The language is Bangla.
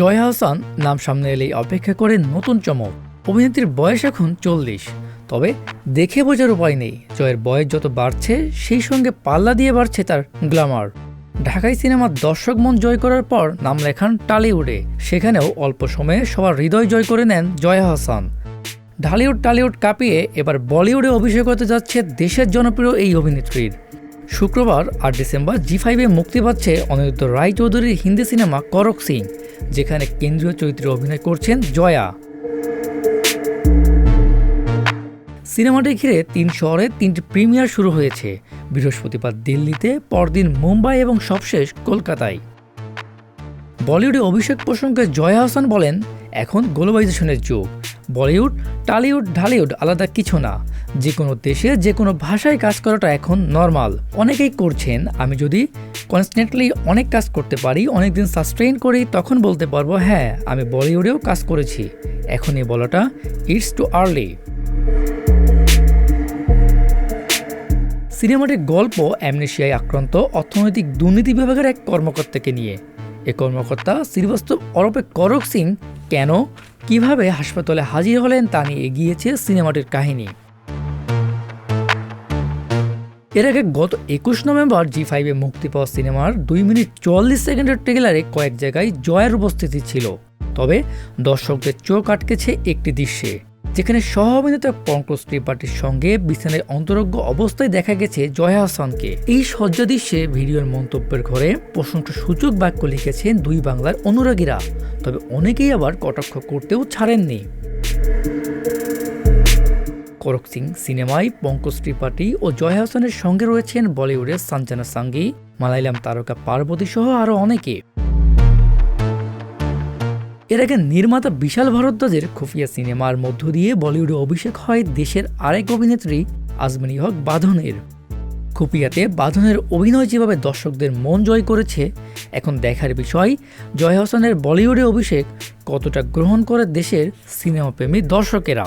জয়া হাসান নাম সামনে এলেই অপেক্ষা করে নতুন চমক। অভিনেত্রীর বয়স এখন চল্লিশ। তবে দেখে বোঝার উপায় নেই। জয়ের বয়স যত বাড়ছে, সেই সঙ্গে পাল্লা দিয়ে বাড়ছে তার গ্ল্যামার ঢাকাই সিনেমার দর্শক মন জয় করার পর নাম লেখান টালিউডে। সেখানেও অল্প সময়ে সবার হৃদয় জয় করে নেন জয়া হাসান। ঢালিউড টালিউড কাঁপিয়ে এবার বলিউডে অভিষেক হতে যাচ্ছে দেশের জনপ্রিয় এই অভিনেত্রীর। শুক্রবার আট ডিসেম্বর জি ফাইভে মুক্তি পাচ্ছে অনিরুদ্ধ রায় চৌধুরীর হিন্দি সিনেমা করক সিং। যেখানে কেন্দ্রীয় চরিত্রে অভিনয় করছেন জয়া। সিনেমাটি ঘিরে তিন শহরে তিনটি প্রিমিয়ার শুরু হয়েছে। বৃহস্পতিবার দিল্লিতে, পরদিন মুম্বাই এবং সবশেষ কলকাতায়। বলিউডে অভিষেক প্রসঙ্গে জয়া হাসান বলেন, এখন গ্লোবালাইজেশনের যুগ। বলিউড, টালিউড, ঢালিউড আলাদা কিছু না। যে কোনো দেশে যে কোনো ভাষায় কাজ করাটা এখন নর্মাল। অনেকেই করছেন, আমি যদি কনস্ট্যান্টলি অনেক কাজ করতে পারি অনেক দিন সাস্টেইন করি, তখন বলতে পারব হ্যাঁ আমি বলিউডেও কাজ করেছি। এখন এই বলাটা ইটস টু আর্লি সিনেমাটির গল্প অ্যামনেশিয়ায় আক্রান্ত অর্থনৈতিক দুর্নীতি বিভাগের এক কর্মকর্তাকে নিয়ে। এ কর্মকর্তা শ্রীবাস্তব অরপে করক সিং কেন, কীভাবে হাসপাতালে হাজির হলেন তা নিয়ে এগিয়েছে সিনেমাটির কাহিনী। এর আগে গত একুশ নভেম্বর জি ফাইভে মুক্তি পাওয়া সিনেমার দুই মিনিট চুয়াল্লিশ সেকেন্ডের ট্রেলারে কয়েক জায়গায় জয়ের উপস্থিতি ছিল। তবে দর্শকদের চোখ আটকেছে একটি দৃশ্যে, যেখানে সহ অভিনেতা পঙ্কজ ত্রিপাঠীর সঙ্গে বিছানায় অন্তরজ্ঞ অবস্থায় দেখা গেছে জয়া হাসানকে। এই সজ্জা দৃশ্যে ভিডিওর মন্তব্যের ঘরে প্রশংসা সূচক বাক্য লিখেছেন দুই বাংলার অনুরাগীরা, তবে অনেকেই আবার কটাক্ষ করতেও ছাড়েননি। করক সিং সিনেমায় পঙ্কজ ত্রিপাঠী ও জয় হাসানের সঙ্গে রয়েছেন বলিউডের সাঞ্জানা সাঙ্গি মালায়ালাম তারকা পার্বতী সহ আরও অনেকে। এর আগে নির্মাতা বিশাল ভরদ্বাজের খুফিয়া সিনেমার মধ্য দিয়ে বলিউডে অভিষেক হয় দেশের আরেক অভিনেত্রী আজমিনী হক বাঁধনের। খুপিয়াতে বাঁধনের অভিনয় যেভাবে দর্শকদের মন জয় করেছে, এখন দেখার বিষয় জয় হাসানের বলিউডে অভিষেক কতটা গ্রহণ করে দেশের সিনেমাপ্রেমী দর্শকেরা।